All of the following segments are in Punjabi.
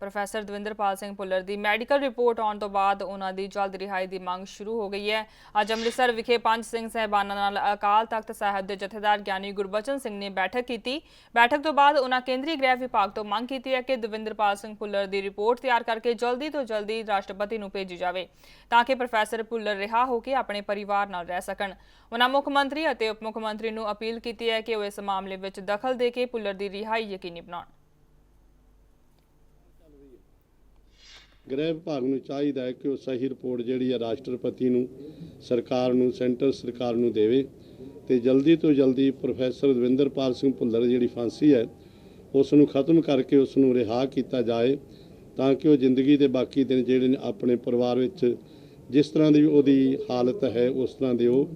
ਪ੍ਰੋਫੈਸਰ ਦਵਿੰਦਰਪਾਲ ਸਿੰਘ ਭੁੱਲਰ ਦੀ ਮੈਡੀਕਲ ਰਿਪੋਰਟ ਆਉਣ ਤੋਂ ਬਾਅਦ ਉਹਨਾਂ ਦੀ ਜਲਦ ਰਿਹਾਈ ਦੀ ਮੰਗ ਸ਼ੁਰੂ ਹੋ ਗਈ ਹੈ। ਅੱਜ ਅੰਮ੍ਰਿਤਸਰ ਵਿਖੇ ਪੰਜ ਸਿੰਘ ਸਹਿਬਾਨਾਂ ਨਾਲ ਅਕਾਲ ਤਖਤ ਸਾਹਿਬ ਦੇ ਜਥੇਦਾਰ ਗਿਆਨੀ ਗੁਰਬਚਨ ਸਿੰਘ ਨੇ ਬੈਠਕ ਕੀਤੀ। ਬੈਠਕ ਤੋਂ ਬਾਅਦ ਉਹਨਾਂ ਕੇਂਦਰੀ ਗ੍ਰਹਿ ਵਿਭਾਗ ਤੋਂ ਮੰਗ ਕੀਤੀ ਹੈ ਕਿ ਦਵਿੰਦਰਪਾਲ ਸਿੰਘ ਭੁੱਲਰ ਦੀ ਰਿਪੋਰਟ ਤਿਆਰ ਕਰਕੇ ਜਲਦੀ ਤੋਂ ਜਲਦੀ ਰਾਸ਼ਟਰਪਤੀ ਨੂੰ ਭੇਜੀ ਜਾਵੇ ਤਾਂ ਕਿ ਪ੍ਰੋਫੈਸਰ ਭੁੱਲਰ ਰਿਹਾ ਹੋ ਕੇ ਆਪਣੇ ਪਰਿਵਾਰ ਨਾਲ ਰਹਿ ਸਕਣ। ਉਹਨਾਂ ਮੁੱਖ ਮੰਤਰੀ ਅਤੇ ਉਪ ਮੁੱਖ ਮੰਤਰੀ ਨੂੰ ਅਪੀਲ ਕੀਤੀ ਹੈ ਕਿ ਉਹ ਇਸ ਮਾਮਲੇ ਵਿੱਚ ਦਖਲ ਦੇ ਕੇ ਭੁੱਲਰ ਦੀ ਰਿਹਾਈ ਯਕੀਨੀ ਬਣਾਉਣ। ਗ੍ਰਹਿ ਵਿਭਾਗ ਨੂੰ ਚਾਹੀਦਾ ਹੈ ਕਿ ਉਹ ਸਹੀ ਰਿਪੋਰਟ ਜਿਹੜੀ ਹੈ ਰਾਸ਼ਟਰਪਤੀ ਨੂੰ, ਸਰਕਾਰ ਨੂੰ, ਸੈਂਟਰ ਸਰਕਾਰ ਨੂੰ ਦੇਵੇ। ਤੇ ਜਲਦੀ ਤੋਂ ਜਲਦੀ ਪ੍ਰੋਫੈਸਰ ਦਵਿੰਦਰਪਾਲ ਸਿੰਘ ਭੁੱਲਰ ਜਿਹੜੀ ਫਾਂਸੀ ਹੈ ਉਸ ਨੂੰ ਖਤਮ ਕਰਕੇ ਉਸ ਨੂੰ ਰਿਹਾ ਕੀਤਾ ਜਾਏ, ਤਾਂ ਕਿ ਉਹ ਜ਼ਿੰਦਗੀ ਦੇ ਬਾਕੀ ਦਿਨ ਜਿਹੜੇ ਨੇ ਆਪਣੇ ਪਰਿਵਾਰ ਵਿੱਚ ਜਿਸ ਤਰ੍ਹਾਂ ਦੀ ਉਹਦੀ ਹਾਲਤ ਹੈ, ਉਸ ਤਰ੍ਹਾਂ ਦੇ ਉਹ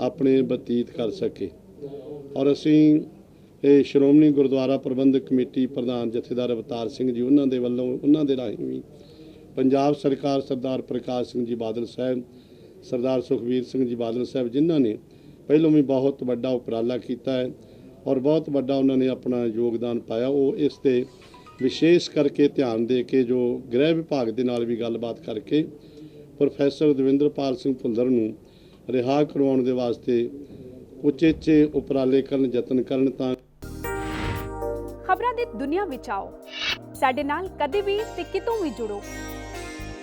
ਆਪਣੇ ਬਤੀਤ ਕਰ ਸਕੇ। ਔਰ ਅਸੀਂ ਇਹ ਸ਼੍ਰੋਮਣੀ ਗੁਰਦੁਆਰਾ ਪ੍ਰਬੰਧਕ ਕਮੇਟੀ ਪ੍ਰਧਾਨ ਜਥੇਦਾਰ ਅਵਤਾਰ ਸਿੰਘ ਜੀ, ਉਹਨਾਂ ਦੇ ਵੱਲੋਂ, ਉਹਨਾਂ ਦੇ ਰਾਹੀਂ ਵੀ ਪੰਜਾਬ ਸਰਕਾਰ ਸਰਦਾਰ ਪ੍ਰਕਾਸ਼ ਸਿੰਘ ਜੀ ਬਾਦਲ ਸਾਹਿਬ, ਸਰਦਾਰ ਸੁਖਬੀਰ ਸਿੰਘ ਜੀ ਬਾਦਲ ਸਾਹਿਬ ਜਿਨ੍ਹਾਂ ਨੇ ਪਹਿਲੋਂ ਵੀ ਬਹੁਤ ਵੱਡਾ ਉਪਰਾਲਾ ਕੀਤਾ ਹੈ ਔਰ ਬਹੁਤ ਵੱਡਾ ਉਹਨਾਂ ਨੇ ਆਪਣਾ ਯੋਗਦਾਨ ਪਾਇਆ, ਉਹ ਇਸ ਤੇ ਵਿਸ਼ੇਸ਼ ਕਰਕੇ ਧਿਆਨ ਦੇ ਕੇ ਜੋ ਗ੍ਰਹਿ ਵਿਭਾਗ ਦੇ ਨਾਲ ਵੀ ਗੱਲਬਾਤ ਕਰਕੇ ਪ੍ਰੋਫੈਸਰ ਦਵਿੰਦਰਪਾਲ ਸਿੰਘ ਭੁੱਲਰ ਨੂੰ ਰਿਹਾ ਕਰਵਾਉਣ ਦੇ ਵਾਸਤੇ ਉਚੇਚੇ ਉਪਰਾਲੇ ਕਰਨ, ਯਤਨ ਕਰਨ ਤਾਂ ਖਬਰਾਂ ਦੀ ਦੁਨੀਆ ਵਿੱਚ ਆਓ। ਸਾਡੇ ਨਾਲ ਕਦੇ ਵੀ ਤੇ ਕਿਤੋਂ ਵੀ ਜੁੜੋ।